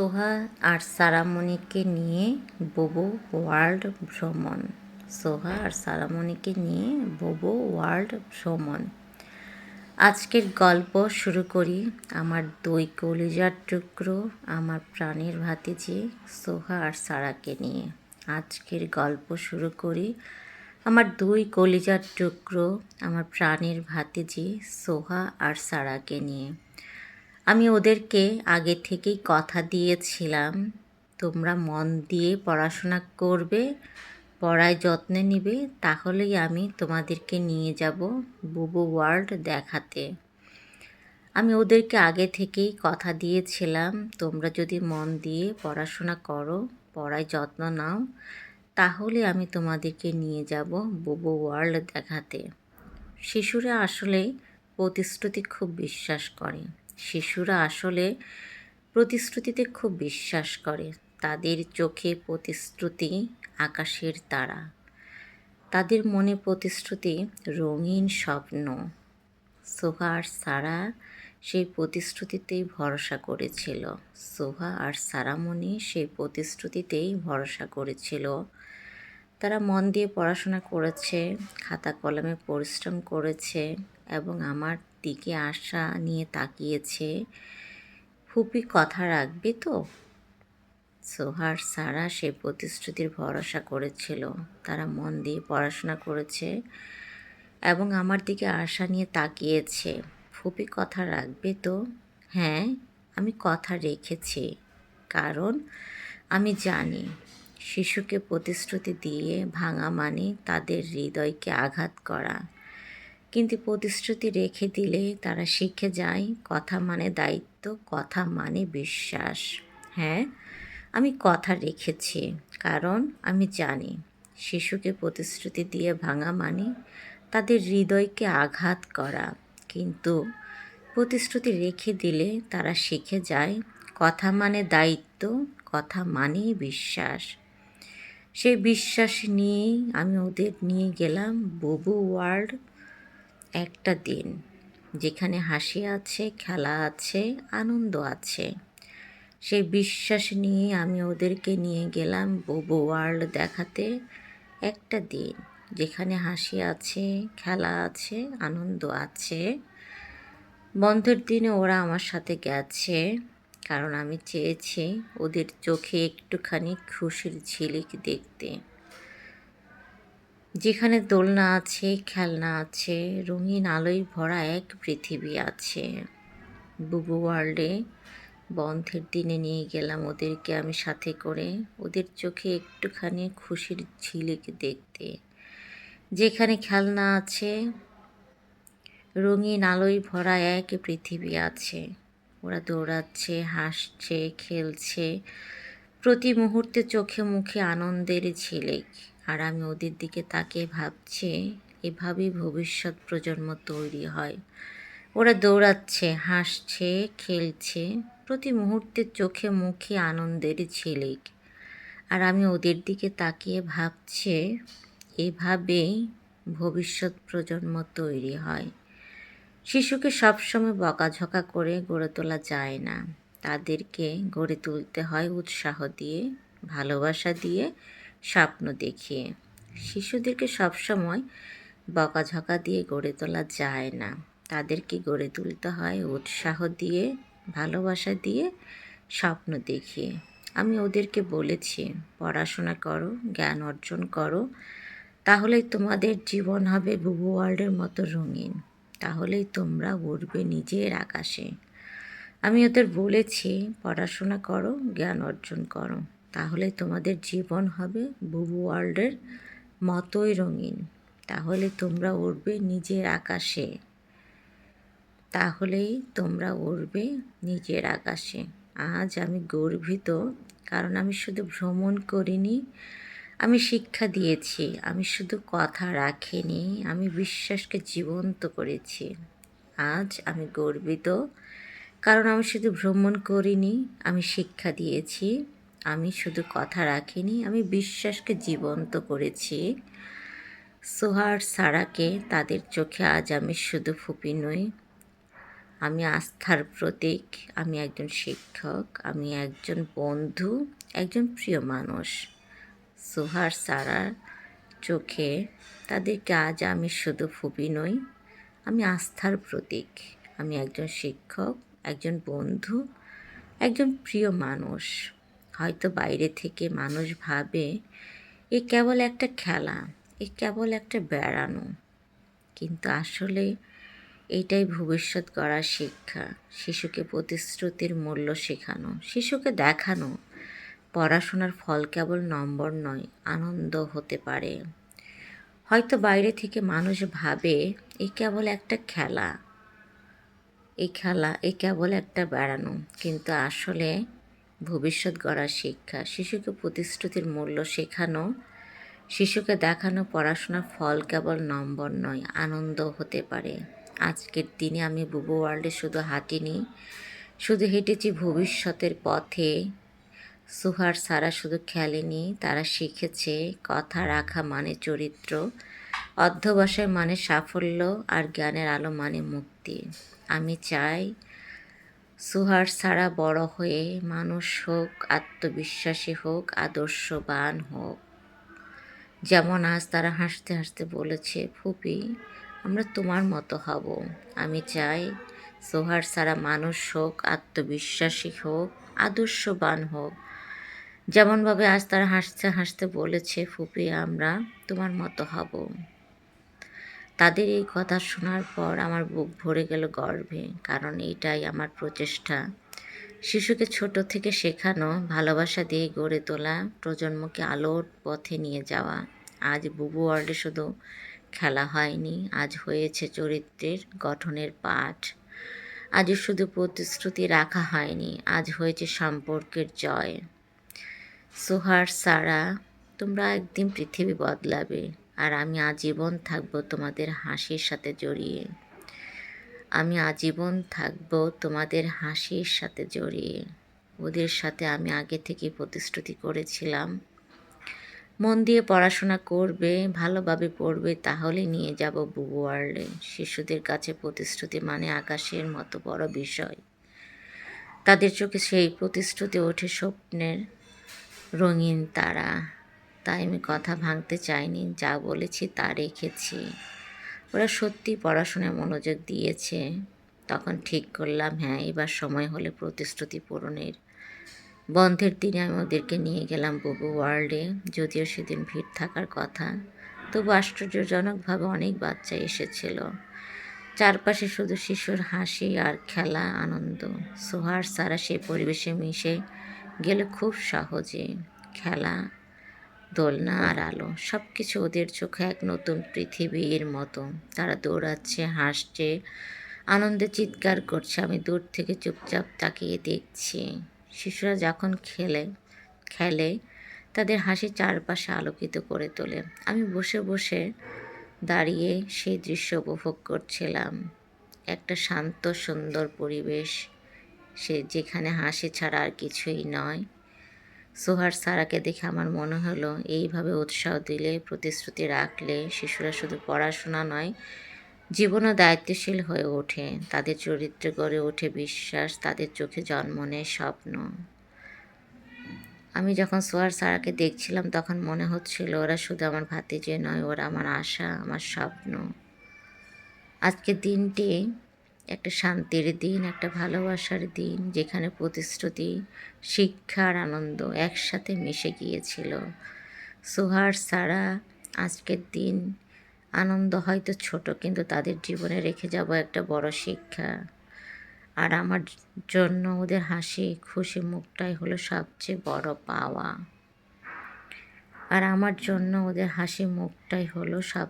সোহা আর সারামণিকে নিয়ে বোবো ওয়ার্ল্ড ভ্রমণ। সোহা আর সারামণিকে নিয়ে বোবো ওয়ার্ল্ড ভ্রমণ। আজকের গল্প শুরু করি আমার দুই কলিজার টুকরো, আমার প্রাণের ভাতিজি সোহা আর সারাকে নিয়ে। আজকের গল্প শুরু করি আমার দুই কলিজার টুকরো, আমার প্রাণের ভাতিজি সোহা আর সারাকে নিয়ে। আমি ওদেরকে আগে থেকেই কথা দিয়েছিলাম। তোমরা মন দিয়ে পড়াশোনা করবে, পড়ায় যত্নে নিবে, তাহলেই আমি তোমাদেরকে নিয়ে যাব বুবু ওয়ার্ল্ড দেখাতে। আমি ওদেরকে আগে থেকেই কথা দিয়েছিলাম, তোমরা যদি মন দিয়ে পড়াশোনা করো, পড়ায় যত্ন নাও, তাহলে আমি তোমাদেরকে নিয়ে যাব বুবু ওয়ার্ল্ড দেখাতে। শিশুরা আসলে প্রতিশ্রুতি খুব বিশ্বাস করে। শিশুরা আসলে প্রতিশ্রুতিতে খুব বিশ্বাস করে। তাদের চোখে প্রতিশ্রুতি, আকাশের তারা। তাদের মনে প্রতিশ্রুতি, রঙিন স্বপ্ন। সোহা আর সারা সেই প্রতিশ্রুতিতেই ভরসা করেছিল। সোহা আর সারামণি সেই প্রতিশ্রুতিতেই ভরসা করেছিল। তারা মন দিয়ে পড়াশোনা করেছে, খাতা কলমে পরিশ্রম করেছে এবং আমার দিকে আশা নিয়ে তাকিয়েছে। ফুপি কথা রাখবে তো? সোহার সারা সে প্রতিশ্রুতির ভরসা করেছিল। তারা মন দিয়ে পড়াশোনা করেছে এবং আমার দিকে আশা নিয়ে তাকিয়েছে। ফুপি কথা রাখবে তো? হ্যাঁ আমি কথা রেখেছি। কারণ আমি জানি, শিশুকে প্রতিশ্রুতি দিয়ে ভাঙা মানে তাদের হৃদয়কে আঘাত করা। কিন্তু প্রতিশ্রুতি রেখে দিলে তারা শিখে যায়, কথা মানে দায়িত্ব, কথা মানে বিশ্বাস। হ্যাঁ আমি কথা রেখেছি, কারণ আমি জানি, শিশুকে প্রতিশ্রুতি দিয়ে ভাঙা মানে তাদের হৃদয়কে আঘাত করা। কিন্তু প্রতিশ্রুতি রেখে দিলে তারা শিখে যায়, কথা মানে দায়িত্ব, কথা মানেই বিশ্বাস। সেই বিশ্বাস নিয়েই আমি ওদের নিয়ে গেলাম বুবু ওয়ার্ল্ড একটা দিন যেখানে হাসি আছে, খেলা আছে, আনন্দ আছে। সেই বিশ্বাস নিয়ে আমি ওদেরকে নিয়ে গেলাম বুবু ওয়ার্ল্ড দেখাতে। একটা দিন যেখানে হাসি আছে, খেলা আছে, আনন্দ আছে। বন্ধের দিনে ওরা আমার সাথে গেছে, কারণ আমি চেয়েছি ওদের চোখে একটুখানি খুশির ঝিলিক দেখতে। যেখানে দোলনা আছে, খেলনা আছে, রঙিন আলোয় ভরা এক পৃথিবী আছে। বুবু ওয়ার্ল্ডে বন্ধের দিনে নিয়ে গেলাম ওদেরকে আমি সাথে করে। ওদের চোখে একটুখানি খুশির ঝিলিক দেখতে। যেখানে খেলনা আছে, রঙিন আলোয় ভরা এক পৃথিবী আছে। ওরা দৌড়াচ্ছে, হাসছে, খেলছে। প্রতি মুহূর্তে চোখে মুখে আনন্দের ঝিলিক। আর আমি ওদের দিকে তাকে ভাবছি এভাবেই ভবিষ্যৎ প্রজন্ম তৈরি হয়। ওরা দৌড়াচ্ছে, হাসছে, খেলছে, প্রতি মুহূর্তে চোখে মুখে আনন্দের ঝিলিক। আর আমি ওদের দিকে তাকিয়ে ভাবছে এভাবেই ভবিষ্যৎ প্রজন্ম তৈরি হয়। শিশুকে সবসময় বকাঝকা করে গড়ে তোলা যায় না। তাদেরকে গড়ে তুলতে হয় উৎসাহ দিয়ে, ভালোবাসা দিয়ে স্বপ্ন দেখিয়ে। শিশুদেরকে সবসময় বকাঝকা দিয়ে গড়ে তোলা যায় না। তাদেরকে গড়ে তুলতে হয় উৎসাহ দিয়ে, ভালোবাসা দিয়ে স্বপ্ন দেখিয়ে। আমি ওদেরকে বলেছি, পড়াশোনা করো, জ্ঞান অর্জন করো, তাহলেই তোমাদের জীবন হবে বুবু ওয়ার্ল্ডের মতো রঙিন। তাহলেই তোমরা উঠবে নিজের আকাশে। আমি ওদের বলেছি, পড়াশোনা করো, জ্ঞান অর্জন করো। তাহলে তোমাদের জীবন হবে বুবু ওয়ার্ল্ডের মতোই রঙিন। তাহলে তোমরা উড়বে নিজের আকাশে। তাহলেই তোমরা উড়বে নিজের আকাশে। আজ আমি গর্বিত, কারণ আমি শুধু ভ্রমণ করিনি, আমি শিক্ষা দিয়েছি, আমি শুধু কথা রাখিনি, আমি বিশ্বাসকে জীবন্ত করেছি। আজ আমি গর্বিত, কারণ আমি শুধু ভ্রমণ করিনি, আমি শিক্ষা দিয়েছি। আমি শুধু কথা রাখিনি, আমি বিশ্বাসকে জীবন্ত করেছি। সোহার, সারাকে তাদের চোখে আজ আমি শুধু ফুপি নই, আমি আস্থার প্রতীক, আমি একজন শিক্ষক, আমি একজন বন্ধু, একজন প্রিয় মানুষ। সোহার সারার চোখে তাদেরকে আজ আমি শুধু ফুপি নই, আমি আস্থার প্রতীক, আমি একজন শিক্ষক, একজন বন্ধু, একজন প্রিয় মানুষ। হয়তো বাইরে থেকে মানুষ ভাবে, এ কেবল একটা খেলা, এ কেবল একটা বেড়ানো। কিন্তু আসলে এটাই ভবিষ্যৎ গড়ার শিক্ষা, শিশুকে প্রতিশ্রুতির মূল্য শেখানো, শিশুকে দেখানো। পড়াশোনার ফল কেবল নম্বর নয়, আনন্দ হতে পারে। হয়তো বাইরে থেকে মানুষ ভাবে, এ কেবল একটা খেলা এই খেলা, এ কেবল একটা বেড়ানো। কিন্তু আসলে ভবিষ্যৎ গড়ার শিক্ষা, শিশুকে প্রতিশ্রুতির মূল্য শেখানো, শিশুকে দেখানো পড়াশোনার ফল কেবল নম্বর নয়, আনন্দ হতে পারে। আজকের দিনে আমি বুবু ওয়ার্ল্ডে শুধু হাঁটিনি, শুধু হেঁটেছি ভবিষ্যতের পথে। সুহার সারা শুধু খেলেনি, তারা শিখেছে কথা রাখা মানে চরিত্র অধ্যবসায় মানে সাফল্য, আর জ্ঞানের আলো মানে মুক্তি। আমি চাই সুহার সারা বড় হয়ে মানুষ হোক, আত্মবিশ্বাসী হোক, আদর্শবান হোক। যেমন আজ তারা হাসতে হাসতে বলেছে, ফুপি, আমরা তোমার মতো হব। আমি চাই সোহার সারা মানুষ হোক, আত্মবিশ্বাসী হোক, আদর্শবান হোক। যেমনভাবে আজ তারা হাসতে হাসতে বলেছে, ফুপি, আমরা তোমার মতো হব। তাদের এই কথা শোনার পর আমার বুক ভরে গেল গর্বে কারণ এটাই আমার প্রচেষ্টা। শিশুকে ছোট থেকে শেখানো, ভালোবাসা দিয়ে গড়ে তোলা, প্রজন্মকে আলোর পথে নিয়ে যাওয়া। আজ বুবু ওয়ার্ল্ডে শুধু খেলা হয়নি, আজ হয়েছে চরিত্রের গঠনের পাঠ। আজ শুধু প্রতিশ্রুতি রাখা হয়নি, আজ হয়েছে সম্পর্কের জয়। সোহার, সারা, তোমরা একদিন পৃথিবী বদলাবে। আর আমি আজীবন থাকব তোমাদের হাসির সাথে জড়িয়ে। আমি আজীবন থাকব তোমাদের হাসির সাথে জড়িয়ে। ওদের সাথে আমি আগে থেকে প্রতিশ্রুতি করেছিলাম। মন দিয়ে পড়াশোনা করবে, ভালোভাবে পড়বে, তাহলে নিয়ে যাব বুবু ওয়ার্ল্ডে। শিশুদের কাছে প্রতিশ্রুতি মানে আকাশের মতো বড় বিষয়। তাদের চোখে সেই প্রতিশ্রুতি ওঠে স্বপ্নের রঙিন তারা। তাই আমি কথা ভাঙতে চাইনি, যা বলেছি তা রেখেছি। ওরা সত্যি পড়াশোনায় মনোযোগ দিয়েছে। তখন ঠিক করলাম হ্যাঁ এবার সময় হলে প্রতিশ্রুতি পূরণের। বন্ধের দিনে আমি ওদেরকে নিয়ে গেলাম বুবু ওয়ার্ল্ডে, যদিও সেদিন ভিড় থাকার কথা। তবু আশ্চর্যজনকভাবে অনেক বাচ্চা এসেছিল। চারপাশে শুধু শিশুর হাসি আর খেলা আনন্দ। সোহার, সারা সেই পরিবেশে মিশে গেলে খুব সহজে। খেলা দোলনা আর আলো সব কিছু ওদের চোখে এক নতুন পৃথিবীর মতো। তারা দৌড়াচ্ছে, হাসছে, আনন্দে চিৎকার করছে। আমি দূর থেকে চুপচাপ তাকিয়ে দেখছি, শিশুরা যখন খেলে খেলে তাদের হাসি চারপাশে আলোকিত করে তোলে। আমি বসে বসে দাঁড়িয়ে সেই দৃশ্য উপভোগ করছিলাম। একটা শান্ত, সুন্দর পরিবেশ, সে যেখানে হাসি ছাড়া আর কিছুই নয়। সোহার সারাকে দেখে আমার মনে হলো, এইভাবে উৎসাহ দিলে, প্রতিশ্রুতি রাখলে শিশুরা শুধু পড়াশোনা নয়, জীবনও দায়িত্বশীল হয়ে ওঠে। তাদের চরিত্রে গড়ে ওঠে বিশ্বাস, তাদের চোখে জন্ম নেয় স্বপ্ন। আমি যখন সোহার সারাকে দেখছিলাম, তখন মনে হচ্ছিল ওরা শুধু আমার ভাতিজে নয়, ওরা আমার আশা, আমার স্বপ্ন। আজকের দিনটি একটা শান্তির দিন, একটা ভালোবাসার দিন, যেখানে প্রতিশ্রুতি শিক্ষার আনন্দ একসাথে মিশে গিয়েছিল। সোহার, সারা আজকের দিন আনন্দ হয়তো ছোট, কিন্তু তাদের জীবনে রেখে যাব একটা বড় শিক্ষা। আর আমার জন্য ওদের হাসি, খুশি মুখটাই হলো সবচেয়ে বড় পাওয়া। আর আমার জন্য ওদের হাসি মুখটাই হলো সব